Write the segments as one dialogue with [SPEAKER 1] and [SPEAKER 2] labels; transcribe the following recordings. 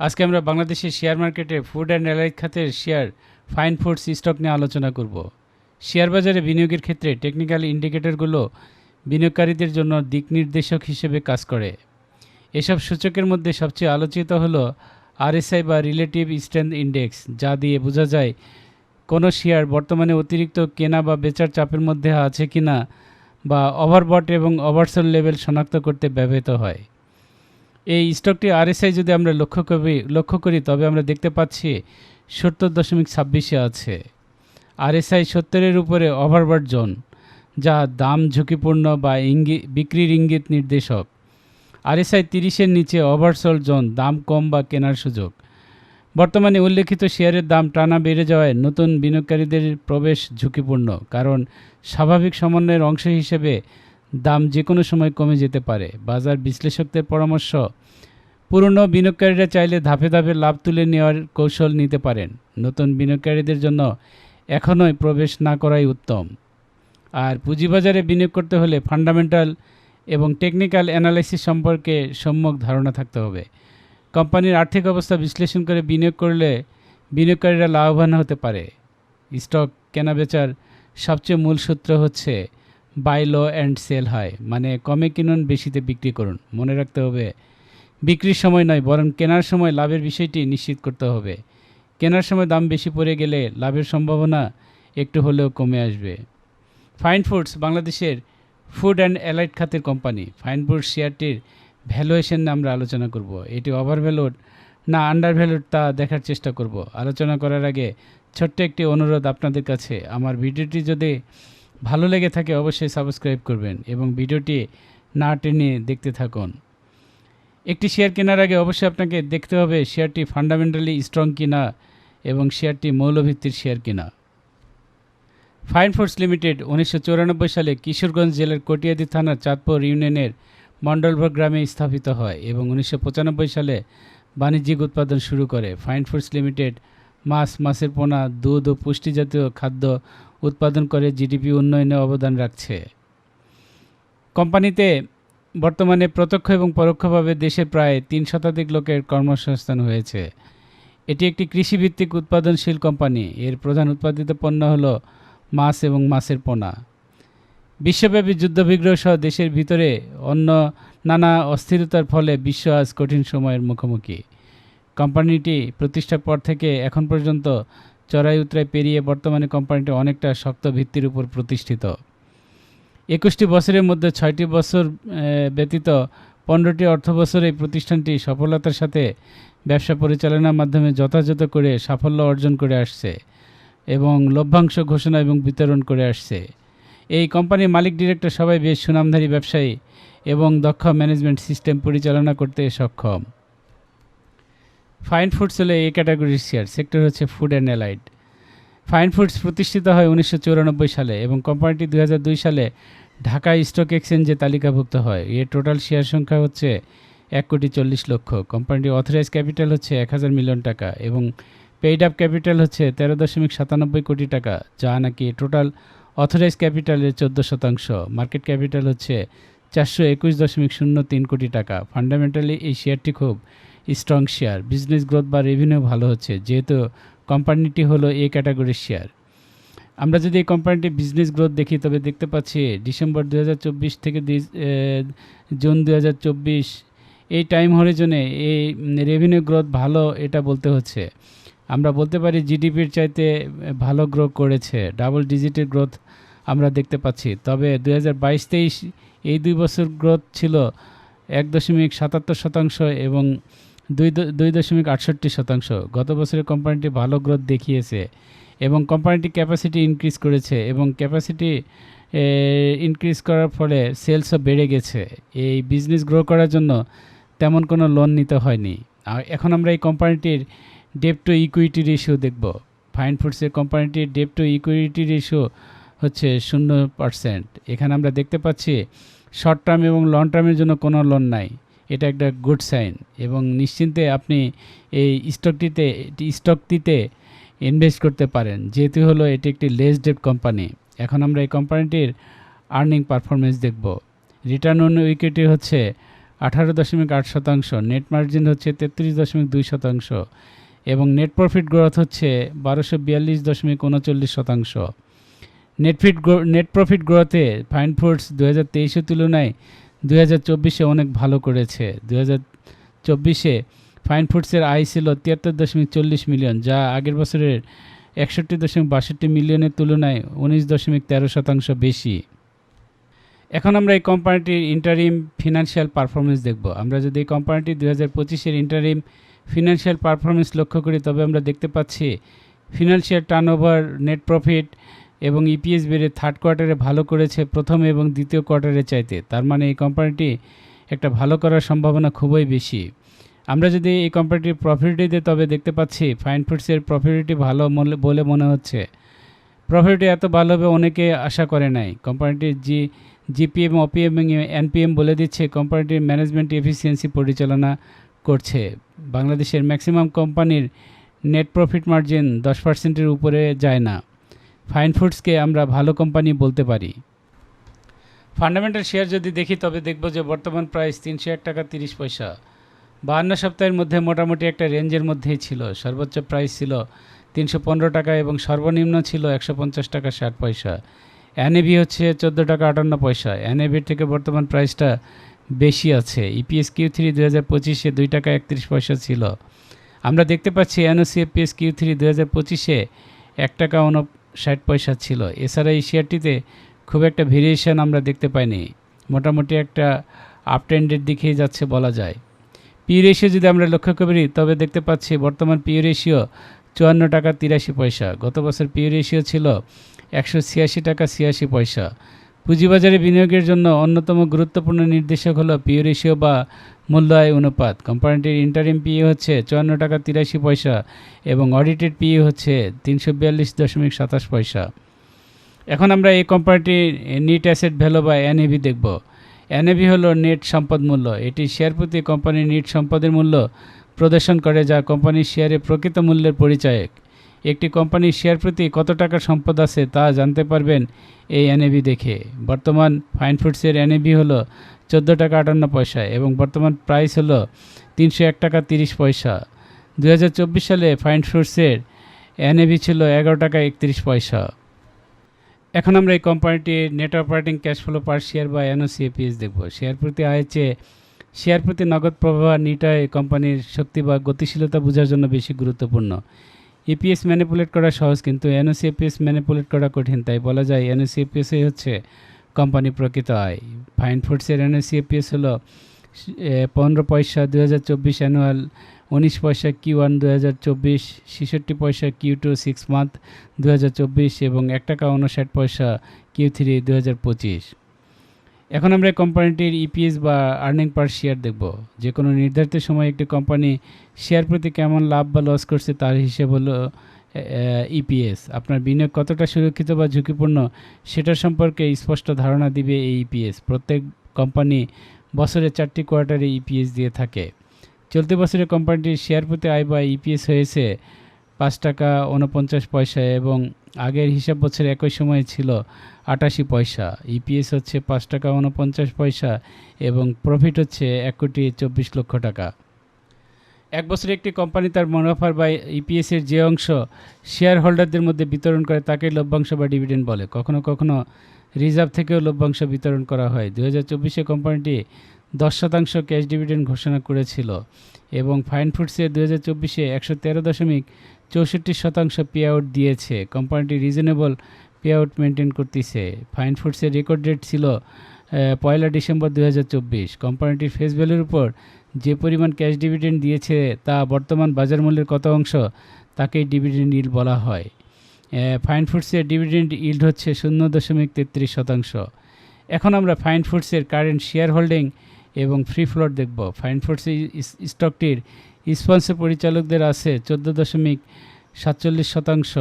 [SPEAKER 1] আজকে আমরা বাংলাদেশের শেয়ার মার্কেটে ফুড অ্যান্ড অ্যালাইড খাতের শেয়ার, ফাইন ফুডস স্টক নিয়ে আলোচনা করব। শেয়ার বাজারে বিনিয়োগের ক্ষেত্রে টেকনিক্যাল ইন্ডিকেটরগুলো বিনিয়োগকারীদের জন্য দিক নির্দেশক হিসেবে কাজ করে। এসব সূচকের মধ্যে সবচেয়ে আলোচিত হলো আরএসআই বা রিলেটিভ স্ট্রেংথ ইন্ডেক্স, যা দিয়ে বোঝা যায় কোনো শেয়ার বর্তমানে অতিরিক্ত কেনা বা বেচার চাপের মধ্যে আছে কিনা বা ওভারবট এবং ওভারসোল লেভেল শনাক্ত করতে ব্যবহৃত হয়। এই স্টকটি আরএসআই যদি আমরা লক্ষ্য করি লক্ষ্য করি, তবে আমরা দেখতে পাচ্ছি সত্তর দশমিক ছাব্বিশে আছে। আরএসআই সত্তরের উপরে ওভারবট জোন যা দাম ঝুঁকিপূর্ণ বা ইঙ্গি, বিক্রির ইঙ্গিত নির্দেশক। আরএসআই তিরিশের নিচে ওভারসোল জোন দাম কম বা কেনার সুযোগ। বর্তমানে উল্লেখিত শেয়ারের দাম টানা বেড়ে যাওয়ায় নতুন বিনিয়োগকারীদের প্রবেশ ঝুঁকিপূর্ণ, কারণ স্বাভাবিক সমন্বয়ের অংশ হিসেবে দাম যে কোনো সময় কমে যেতে পারে। বাজার বিশ্লেষকদের পরামর্শ, পুরনো বিনিয়োগকারীরা চাইলে ধাপে ধাপে লাভ তুলে নেওয়ার কৌশল নিতে পারেন। নতুন বিনিয়োগকারীদের জন্য এখনই প্রবেশ না করাই উত্তম। আর পুঁজিবাজারে বিনিয়োগ করতে হলে ফান্ডামেন্টাল এবং টেকনিক্যাল অ্যানালাইসিস সম্পর্কে সম্যক ধারণা থাকতে হবে। কোম্পানির আর্থিক অবস্থা বিশ্লেষণ করে বিনিয়োগ করলে বিনিয়োগকারীরা লাভবান হতে পারে। স্টক কেনাবেচার সবচেয়ে মূল সূত্র হচ্ছে buy low and sell high মানে কমে কিনুন, বেশিতে বিক্রি করুন। মনে রাখতে হবে, বিক্রির সময় নয়, বরং কেনার সময় লাভের বিষয়টি নিশ্চিত করতে হবে। কেনার সময় দাম বেশি পড়ে গেলে লাভের সম্ভাবনা একটু হলেও কমে আসবে। ফাইন ফুডস বাংলাদেশের ফুড অ্যান্ড অ্যালাইড খাতের কোম্পানি। ফাইন ফুডস শেয়ারটির ভ্যালুয়েশন নিয়ে আমরা আলোচনা করব। এটি ওভার ভ্যালুড না আন্ডার ভ্যালুড তা দেখার চেষ্টা করব। আলোচনা করার আগে ছোট্ট একটি অনুরোধ আপনাদের কাছে। আমার ভিডিওটি যদি ভালো লেগে থাকে অবশ্যই সাবস্ক্রাইব করবেন এবং ভিডিওটি না টেনে দেখতে থাকুন। একটি শেয়ার কেনার আগে অবশ্যই আপনাকে দেখতে হবে শেয়ারটি ফান্ডামেন্টালি স্ট্রং কিনা এবং শেয়ারটি মৌলভিত্তির শেয়ার কিনা। ফাইন ফোর্স লিমিটেড উনিশশো সালে কিশোরগঞ্জ জেলার কটিয়াদি থানার চাঁদপুর ইউনিয়নের মণ্ডলভর গ্রামে স্থাপিত হয় এবং উনিশশো পঁচানব্বই সালে বাণিজ্যিক উৎপাদন শুরু করে। ফাইন ফুডস লিমিটেড মাছ, মাছের পোনা, দুধ ও পুষ্টিজাতীয় খাদ্য উৎপাদন করে জিডিপি উন্নয়নে অবদান রাখছে। কোম্পানিতে বর্তমানে প্রত্যক্ষ এবং পরোক্ষভাবে দেশের প্রায় তিন শতাধিক লোকের কর্মসংস্থান হয়েছে। এটি একটি কৃষিভিত্তিক উৎপাদনশীল কোম্পানি। এর প্রধান উৎপাদিত পণ্য হলো মাছ এবং মাছের পোনা। বিশ্বব্যাপী যুদ্ধবিগ্রহ সহ দেশের ভিতরে অন্য নানা অস্থিরতার ফলে বিশ্ব আজ কঠিন সময়ের মুখোমুখি। কোম্পানিটি প্রতিষ্ঠার পর থেকে এখন পর্যন্ত চড়াই উতরাই পেরিয়ে বর্তমানে কোম্পানিটি অনেকটা শক্ত ভিত্তির উপর প্রতিষ্ঠিত। একুশটি বছরের মধ্যে ছয়টি বছর ব্যতীত পনেরোটি অর্থ বছরে এই প্রতিষ্ঠানটি সফলতার সাথে ব্যবসা পরিচালনার মাধ্যমে যথাযথ করে সাফল্য অর্জন করে আসছে এবং লভ্যাংশ ঘোষণা এবং বিতরণ করে আসছে। এই কোম্পানির মালিক ডিরেক্টর সবাই বেশ সুনামধারী ব্যবসায়ী এবং দক্ষ ম্যানেজমেন্ট সিস্টেম পরিচালনা করতে সক্ষম। ফাইন ফুডস হলো এই ক্যাটাগরির শেয়ার সেক্টর হচ্ছে food and allied Fine Foods প্রতিষ্ঠিত হয় উনিশশো সালে এবং কোম্পানিটি দু হাজার দুই সালে ঢাকা স্টক এক্সচেঞ্জে তালিকাভুক্ত হয়। এর টোটাল শেয়ার সংখ্যা হচ্ছে এক কোটি চল্লিশ লক্ষ। কোম্পানিটির অথরাইজ ক্যাপিটাল হচ্ছে এক হাজার মিলিয়ন টাকা এবং পেইড আপ ক্যাপিটাল হচ্ছে তেরো দশমিক সাতানব্বই কোটি টাকা, যা নাকি টোটাল অথরাইজ ক্যাপিটালের চোদ্দ শতাংশ। মার্কেট ক্যাপিটাল হচ্ছে চারশো একুশ দশমিক শূন্য তিন কোটি টাকা। ফান্ডামেন্টালি এই শেয়ারটি খুব স্ট্রং শেয়ার বিজনেস গ্রোথ বা রেভিনিউ ভালো হচ্ছে, যেহেতু কোম্পানিটি হলো এ ক্যাটাগরির শেয়ার আমরা যদি এই কোম্পানিটির বিজনেস গ্রোথ দেখি, তবে দেখতে পাচ্ছি ডিসেম্বর দু হাজার চব্বিশ থেকে জুন দু হাজার চব্বিশ, এই টাইম হরিজনে এই রেভিনিউ গ্রোথ ভালো এটা বলতে হচ্ছে। আমরা বলতে পারি জিডিপির চাইতে ভালো গ্রো করেছে ডাবল ডিজিটের গ্রোথ আমরা দেখতে পাচ্ছি। তবে দু হাজার এই দুই বছর গ্রোথ ছিল এক দশমিক সাতাত্তর শতাংশ এবং দুই দুই দশমিক আটষট্টি শতাংশ। গত বছরে কোম্পানিটি ভালো গ্রোথ দেখিয়েছে এবং কোম্পানিটি ক্যাপাসিটি ইনক্রিজ করেছে এবং ক্যাপাসিটি ইনক্রিজ করার ফলে সেলসও বেড়ে গেছে। এই বিজনেস গ্রো করার জন্য তেমন কোনো লোন নিতে হয়নি। আর এখন আমরা এই কোম্পানিটির ডেপ টু ইকুইটি রেশিও দেখব। ফাইন ফুডসের কোম্পানিটির ডেপ টু ইকুইটি রেশিও হচ্ছে শূন্য পার্সেন্ট এখানে আমরা দেখতে পাচ্ছি শর্ট টার্ম এবং লং টার্মের জন্য কোনো লোন নাই। এটা একটা গুড সাইন এবং নিশ্চিন্তে আপনি এই স্টকটিতে স্টকটিতে ইনভেস্ট করতে পারেন। যেহেতু হলো এটি একটি লেস ডেট কোম্পানি এখন আমরা এই কোম্পানিটির আর্নিং পারফরমেন্স দেখব। রিটার্ন অন ইকুইটি হচ্ছে আঠারো দশমিক আট শতাংশ নেট মার্জিন হচ্ছে তেত্রিশ দশমিক দুই শতাংশ, এবং নেট প্রফিট গ্রোথ হচ্ছে বারোশো বিয়াল্লিশ দশমিক উনচল্লিশ শতাংশ। নেটফিট নেট প্রফিট গ্রোথে ফাইন ফুডস দু হাজার তেইশের তুলনায় দু হাজার চব্বিশে অনেক ভালো করেছে। দু হাজার চব্বিশে ফাইন ফুডসের আয় ছিল তিয়াত্তর দশমিক চল্লিশ মিলিয়ন, যা আগের বছরের একষট্টি দশমিক বাষট্টি মিলিয়নের তুলনায় উনিশ দশমিক তেরো শতাংশ বেশি। এখন আমরা এই কোম্পানিটির ইন্টারিম ফিনান্সিয়াল পারফরমেন্স দেখব। আমরা যদি এই কোম্পানিটি দু হাজার পঁচিশের ইন্টারিম ফিনান্সিয়াল পারফরমেন্স লক্ষ্য করি, তবে আমরা দেখতে পাচ্ছি ফিনান্সিয়াল টার্নওভার, নেট প্রফিট এবং ইপিএস বেড়ে থার্ড কোয়ার্টারে ভালো করেছে প্রথম এবং দ্বিতীয় কোয়ার্টারে চাইতে। তার মানে এই কোম্পানিটি একটা ভালো করার সম্ভাবনা খুবই বেশি। আমরা যদি এই কোম্পানিটির প্রফিটিতে তবে দেখতে পাচ্ছি ফাইন ফুডসের প্রফিটিটি ভালো বলে মনে হচ্ছে। প্রফিটি এত ভালো হবে অনেকে আশা করে নাই। কোম্পানিটির জি জিপিএম ওপিএম এবং এনপিএম বলে দিচ্ছে কোম্পানিটির ম্যানেজমেন্ট এফিসিয়েন্সি পরিচালনা করছে। বাংলাদেশের ম্যাক্সিমাম কোম্পানির নেট প্রফিট মার্জিন দশ পার্সেন্টের উপরে যায় না। ফাইন ফুডসকে আমরা ভালো কোম্পানি বলতে পারি। ফান্ডামেন্টাল শেয়ার যদি দেখি, তবে দেখব যে বর্তমান প্রাইস তিনশো এক টাকা তিরিশ পয়সা। বাহান্ন সপ্তাহের মধ্যে মোটামুটি একটা রেঞ্জের মধ্যেই ছিল। সর্বোচ্চ প্রাইস ছিল তিনশো পনেরো টাকা এবং সর্বনিম্ন ছিল একশো পঞ্চাশ টাকা ষাট পয়সা। এনএবি হচ্ছে চোদ্দ টাকা আটান্ন পয়সা। এনএবির থেকে বর্তমান প্রাইসটা বেশি আছে। ইপিএস কিউ থ্রি দু হাজার পঁচিশে দুই টাকা একত্রিশ পয়সা ছিল। আমরা দেখতে পাচ্ছি এনওসিএপিএস কিউ থ্রি দু হাজার পঁচিশে এক টাকা উনষাট পয়সা ছিল। এছাড়া এই শেয়ারটিতে খুব একটা ভেরিয়েশন আমরা দেখতে পাইনি। মোটামুটি একটা আপ ট্রেন্ডের দিকেই যাচ্ছে বলা যায়। পি রেশিও যদি আমরা লক্ষ্য করি, তবে দেখতে পাচ্ছি বর্তমান পি রেশিও চুয়ান্ন টাকা তিরাশি পয়সা। গত বছর পি রেশিও ছিল একশো ছিয়াশি টাকা ছিয়াশি পয়সা। পুঁজিবাজারে বিনিয়োগের জন্য অন্যতম গুরুত্বপূর্ণ নির্দেশক হলো পি রেশিও বা মূল্য আয় অনুপাত। কোম্পানিটির ইন্টারিম পিএ হচ্ছে চুয়ান্ন টাকা তিরাশি পয়সা এবং অডিটেড পিএ হচ্ছে তিনশো বিয়াল্লিশ দশমিক সাতাশ পয়সা। এখন আমরা এই কোম্পানিটির নিট অ্যাসেট ভ্যালু বা এনএভি দেখব। এনএভি হলো নেট সম্পদ মূল্য। এটি শেয়ার প্রতি কোম্পানির নিট সম্পদের মূল্য প্রদর্শন করে যা কোম্পানির শেয়ারের প্রকৃত মূল্যের পরিচায়ক একটি কোম্পানির শেয়ার প্রতি কত টাকার সম্পদ আছে তা জানতে পারবেন এই এনএভি দেখে। বর্তমান ফাইন ফুডসের এনএভি হলো চোদ্দ টাকা আটান্ন পয়সা এবং বর্তমান প্রাইস হলো তিনশো এক টাকা তিরিশ পয়সা। দু হাজার চব্বিশ সালে ফাইন ফুডসের এনএভি ছিল এগারো টাকা একত্রিশ পয়সা। এখন আমরা এই কোম্পানিটির net operating cash flow per share বা এনওসিএপিএস দেখব। শেয়ার প্রতি আয়ের চেয়ে শেয়ার প্রতি নগদ প্রবাহ নিটায় কোম্পানির শক্তি বা গতিশীলতা বোঝার জন্য বেশি গুরুত্বপূর্ণ। ইপিএস ম্যানিপুলেট করা সহজ, কিন্তু এনওসিএপিএস ম্যানিপুলেট করা কঠিন, তাই বলা যায় এনওসিএপিএসই হচ্ছে কোম্পানি প্রকৃত আয়। ফাইন ফুডসের এনওসিএপিএস হলো পনেরো পয়সা দু হাজার চব্বিশ অ্যানুয়াল উনিশ পয়সা কিউ ওয়ান দু হাজার চব্বিশ, ছেষট্টি পয়সা কিউ টু সিক্স মান্থ দু হাজার চব্বিশ, এবং এক টাকা উনষাট পয়সা কিউ থ্রি দু হাজার পঁচিশ। এখন আমরা কোম্পানিটির ইপিএস বা আর্নিং পার শেয়ার দেখব। যে কোনো নির্ধারিত সময় একটি কোম্পানি শেয়ার প্রতি কেমন লাভ বা লস করছে তার হিসেব হলো ইপিএস আপনার বিনিয়োগ কতটা সুরক্ষিত বা ঝুঁকিপূর্ণ সেটা সম্পর্কে স্পষ্ট ধারণা দিবে এই ইপিএস প্রত্যেক কোম্পানি বছরে চারটি কোয়ার্টারে ইপিএস দিয়ে থাকে। চলতি বছরে কোম্পানিটির শেয়ার প্রতি আয় বা ইপিএস হয়েছে পাঁচ টাকা উনপঞ্চাশ পয়সা এবং আগের হিসাব বছর একই সময়ে ছিল আটাশি পয়সা। ইপিএস হচ্ছে পাঁচ টাকা উনপঞ্চাশ পয়সা এবং প্রফিট হচ্ছে এক কোটি চব্বিশ লক্ষ টাকা। এক বছরে একটি কোম্পানি তার মুনাফার বা ইপিএসের যে অংশ শেয়ার হোল্ডারদের মধ্যে বিতরণ করে তাকে লভ্যাংশ বা ডিভিডেন্ড বলে। কখনো কখনো রিজার্ভ থেকেও লভ্যাংশ বিতরণ করা হয়। দু হাজার চব্বিশে কোম্পানিটি দশ শতাংশ ক্যাশ ডিভিডেন্ড ঘোষণা করেছিল এবং ফাইন ফুডসে দু হাজার চব্বিশে একশো তেরো দশমিক চৌষট্টি শতাংশ পে আউট দিয়েছে। কোম্পানিটি রিজনেবল পে আউট মেনটেন করতেছে ফাইন ফুডসের রেকর্ড ডেট ছিল পয়লা ডিসেম্বর দু হাজার চব্বিশ। কোম্পানিটির ফেস ভ্যালুর উপর যে পরিমাণ ক্যাশ ডিভিডেন্ড দিয়েছে তা বর্তমান বাজার মূল্যের কত অংশ, তাকেই ডিভিডেন্ড ইল্ড বলা হয়। ফাইন ফুডসের ডিভিডেন্ড ইল্ড হচ্ছে শূন্য দশমিক তেত্রিশ শতাংশ। এখন আমরা ফাইন ফুডসের কারেন্ট শেয়ার হোল্ডিং এবং ফ্রি ফ্লোট দেখব। ফাইন ফুডসের স্টকটির স্পন্সর পরিচালকদের আছে চোদ্দ দশমিক সাতচল্লিশ শতাংশ,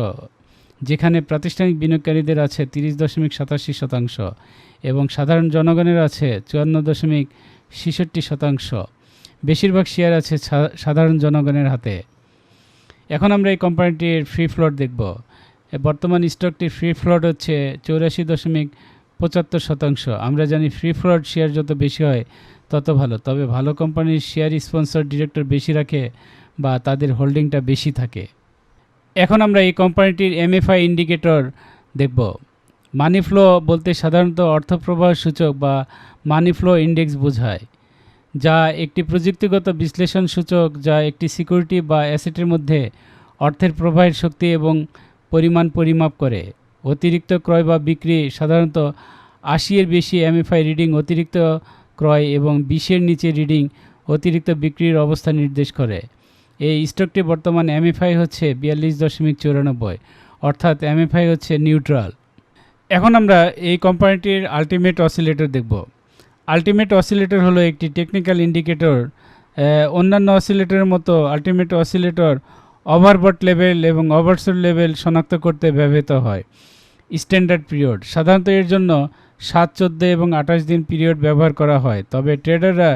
[SPEAKER 1] যেখানে প্রাতিষ্ঠানিক বিনিয়োগকারীদের আছে তিরিশ দশমিক সাতাশি শতাংশ এবং সাধারণ জনগণের আছে চুয়ান্ন দশমিক ছেষট্টি শতাংশ। বেশিরভাগ শেয়ার আছে সাধারণ জনগণের হাতে। এখন আমরা এই কোম্পানিটির ফ্রি ফ্লোট দেখব। বর্তমান স্টকটির ফ্রি ফ্লোট হচ্ছে চৌরাশি দশমিক পঁচাত্তর শতাংশ। আমরা জানি ফ্রি ফ্লোট শেয়ার যত বেশি হয় তত ভালো। তবে ভালো কোম্পানির শেয়ার স্পন্সর ডিরেক্টর বেশি রাখে বা তাদের হোল্ডিংটা বেশি থাকে। এখন আমরা এই কোম্পানিটির এমএফআই ইন্ডিকেটর দেখব। মানি ফ্লো বলতে সাধারণত অর্থপ্রবাহ সূচক বা মানি ফ্লো ইন্ডেক্স বোঝায়, যা একটি প্রযুক্তিগত বিশ্লেষণ সূচক, যা একটি সিকিউরিটি বা অ্যাসেটের মধ্যে অর্থের প্রবাহের শক্তি এবং পরিমাণ পরিমাপ করে। অতিরিক্ত ক্রয় বা বিক্রি সাধারণত আশি এর বেশি এমএফআই রিডিং অতিরিক্ত ক্রয় এবং বিশের নিচে রিডিং অতিরিক্ত বিক্রির অবস্থা নির্দেশ করে। এই স্টকটি বর্তমান এমএফআই হচ্ছে বিয়াল্লিশ দশমিক চুরানব্বই, অর্থাৎ এমএফআই হচ্ছে নিউট্রাল। এখন আমরা এই কোম্পানিটির আলটিমেট অসিলেটর দেখব। আলটিমেট অসিলেটর হলো একটি টেকনিক্যাল ইন্ডিকেটর অন্যান্য অসিলেটরের মতো আলটিমেট অসিলেটর ওভারবট লেভেল এবং ওভারসোল লেভেল শনাক্ত করতে ব্যবহৃত হয়। স্ট্যান্ডার্ড পিরিয়ড সাধারণত এর জন্য সাত, চোদ্দ এবং আঠাশ দিন পিরিয়ড ব্যবহার করা হয়। তবে ট্রেডাররা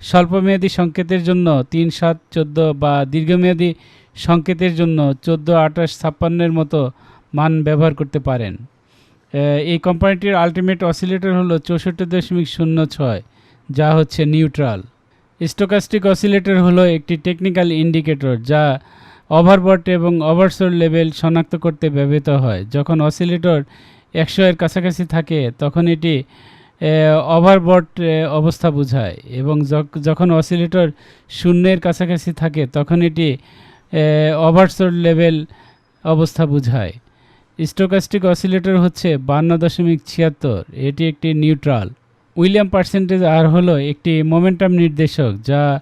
[SPEAKER 1] স্বল্পমেয়াদী সংকেতের জন্য তিন, সাত, চোদ্দ বা দীর্ঘমেয়াদী সংকেতের জন্য চোদ্দ, আঠাশ, ছাপ্পান্নের মতো মান ব্যবহার করতে পারেন। এই কোম্পানিটির আলটিমেট অসিলেটর হলো চৌষট্টি দশমিক শূন্য ছয়, যা হচ্ছে নিউট্রাল স্টোকাস্টিক অসিলেটর হলো একটি টেকনিক্যাল ইন্ডিকেটর যা ওভারবট এবং ওভারসোল লেভেল শনাক্ত করতে ব্যবহৃত হয়। যখন অসিলেটর একশো এর কাছাকাছি থাকে, তখন এটি ওভারবট অবস্থা বোঝায় এবং যখ- যখন অসিলেটর শূন্যের কাছাকাছি থাকে, তখন এটি ওভারসোল লেভেল অবস্থা বোঝায়। স্টোকাস্টিক অসিলেটর হচ্ছে বান্ন দশমিক ছিয়াত্তর, এটি একটি নিউট্রাল উইলিয়াম পার্সেন্টেজ আর হলো একটি মোমেন্টাম নির্দেশক, যা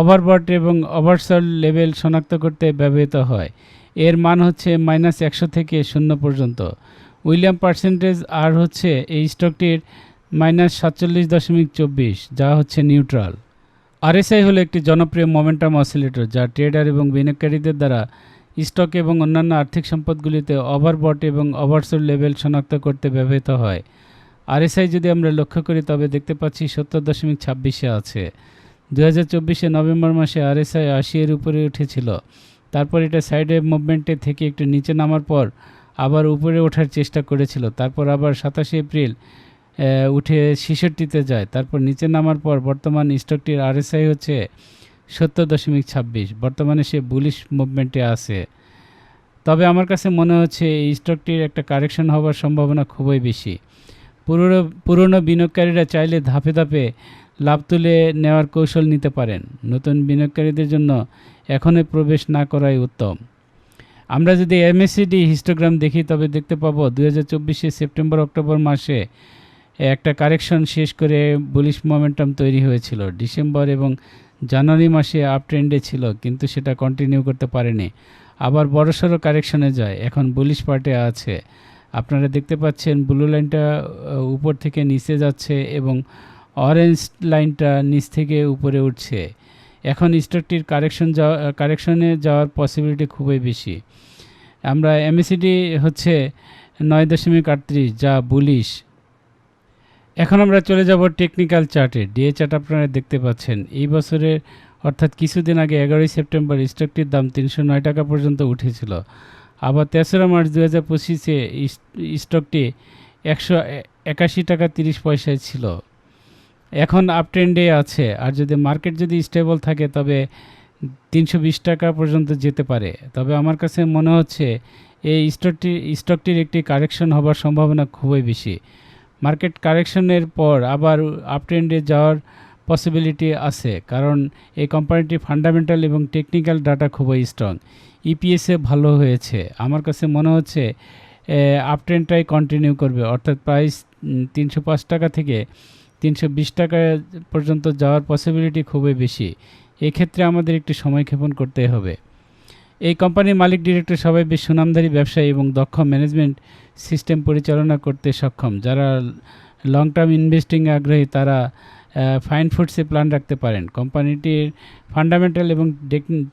[SPEAKER 1] ওভারবট এবং ওভারসল লেভেল শনাক্ত করতে ব্যবহৃত হয়। এর মান হচ্ছে মাইনাস একশো থেকে শূন্য পর্যন্ত। উইলিয়াম পার্সেন্টেজ আর হচ্ছে এই স্টকটির মাইনাস সাতচল্লিশ দশমিক চব্বিশ, যা হচ্ছে নিউট্রাল আরএসআই হলো একটি জনপ্রিয় মোমেন্টাম অসিলেটর যা ট্রেডার এবং বিনিয়োগকারীদের দ্বারা স্টক এবং অন্যান্য আর্থিক সম্পদগুলিতে ওভারবট এবং ওভারসোল লেভেল শনাক্ত করতে ব্যবহৃত হয়। আরএসআই যদি আমরা লক্ষ্য করি, তবে দেখতে পাচ্ছি সত্তর দশমিক ছাব্বিশে আছে। দু হাজার চব্বিশে নভেম্বর মাসে আরএসআই আশি এর উপরে উঠেছিল। তারপর এটা সাইডে মুভমেন্টে থেকে একটু নিচে নামার পর আবার উপরে ওঠার চেষ্টা করেছিল। তারপর আবার সাতাশে এপ্রিল উঠে ছেষট্টিতে যায়। তারপর নিচে নামার পর বর্তমান স্টকটির আরএসআই হচ্ছে সত্তর দশমিক ছাব্বিশ। বর্তমানে সে বুলিশ মুভমেন্টে আছে। তবে আমার কাছে মনে হচ্ছে এই স্টকটির একটা কারেকশন হওয়ার সম্ভাবনা খুবই বেশি। পুরনো পুরনো বিনিয়োগকারীরা চাইলে ধাপে ধাপে লাভ তুলে নেওয়ার কৌশল নিতে পারেন। নতুন বিনিয়োগকারীদের জন্য এখনই প্রবেশ না করাই উত্তম। আমরা যদি এমএসসিডি হিস্টোগ্রাম দেখি, তবে দেখতে পাবো দু হাজার সেপ্টেম্বর, অক্টোবর মাসে একটা কারেকশন শেষ করে বুলিশ মোমেন্টাম তৈরি হয়েছিল। ডিসেম্বর এবং জানুয়ারি মাসে আপ ট্রেন্ডে ছিল, কিন্তু সেটা কন্টিনিউ করতে পারেনি। আবার বড়সড় কারেকশনে যায়, এখন বুলিশ পার্টে আছে। আপনারা দেখতে পাচ্ছেন ব্লু লাইনটা উপর থেকে নিচে যাচ্ছে এবং অরেঞ্জ লাইনটা নিচ থেকে উপরে উঠছে। এখন স্টকটির কারেকশন যাওয়া, কারেকশনে যাওয়ার পসিবিলিটি খুবই বেশি। আমরা এমএসিডি হচ্ছে নয় দশমিক আটত্রিশ, যা বুলিশ এখন আমরা চলে যাব টেকনিক্যাল চার্টে ডিএ চার্ট আপনারা দেখতে পাচ্ছেন। এই বছরের, অর্থাৎ কিছুদিন আগে এগারোই সেপ্টেম্বর, স্টকটির দাম তিনশো নয় টাকা পর্যন্ত উঠেছিল। আবার তেসরা মার্চ দু হাজার পঁচিশে স্টকটি একশো একাশি টাকা তিরিশ পয়সায় ছিল। এখন আপ ট্রেন্ডে আছে। আর যদি মার্কেট যদি স্টেবল থাকে, তবে তিনশো বিশ টাকা পর্যন্ত যেতে পারে। তবে আমার কাছে মনে হচ্ছে, এই স্টকটি স্টকটির একটি কারেকশন হবার সম্ভাবনা খুবই বেশি। মার্কেট কারেকশনের পর আবার আপ ট্রেন্ডে যাওয়ার পসিবিলিটি আছে। কারণ এই কোম্পানিটির ফান্ডামেন্টাল এবং টেকনিক্যাল ডাটা খুবই স্ট্রং ইপিএসে ভালো হয়েছে। আমার কাছে মনে হচ্ছে আপ ট্রেন্ডটাই কন্টিনিউ করবে। অর্থাৎ প্রাইস তিনশো পাঁচ টাকা থেকে তিনশো বিশ টাকা পর্যন্ত যাওয়ার পসিবিলিটি খুবই বেশি। এক্ষেত্রে আমাদের একটু সময়ক্ষেপণ করতে হবে। এই কোম্পানির মালিক ডিরেক্টর সবাই বেশ সুনামধারী ব্যবসায়ী এবং দক্ষ ম্যানেজমেন্ট সিস্টেম পরিচালনা করতে সক্ষম। যারা লং টার্ম ইনভেস্টিংয়ে আগ্রহী, তারা ফাইন ফুডসে প্ল্যান রাখতে পারেন। কোম্পানিটির ফান্ডামেন্টাল এবং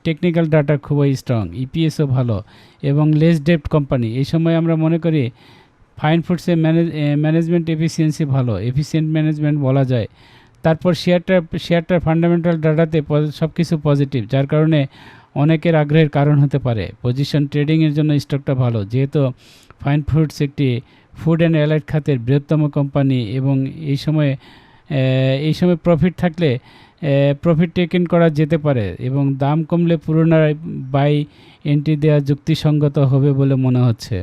[SPEAKER 1] টেকনিক্যাল ডাটা খুবই স্ট্রং ইপিএসও ভালো এবং লেস ডেপ্ট কোম্পানি এই সময় আমরা মনে করি ফাইন ফুডসে ম্যানেজ ম্যানেজমেন্ট এফিসিয়েন্সি ভালো। এফিসিয়েন্ট ম্যানেজমেন্ট বলা যায়। তারপর শেয়ারটা, শেয়ারটার ফান্ডামেন্টাল ডাটাতে সব কিছু পজিটিভ, যার কারণে অনেকের আগ্রহের কারণ হতে পারে। পজিশন ট্রেডিংয়ের জন্য স্টকটা ভালো। যেহেতু ফাইন ফুডস একটি ফুড অ্যান্ড অ্যালাইড খাতের বৃহত্তম কোম্পানি এবং এই সময়ে এই সময় প্রফিট থাকলে প্রফিট টেকেন করা যেতে পারে এবং দাম কমলে পুনরায় বাই এন্ট্রি দেওয়া যুক্তিসঙ্গত হবে বলে মনে হচ্ছে।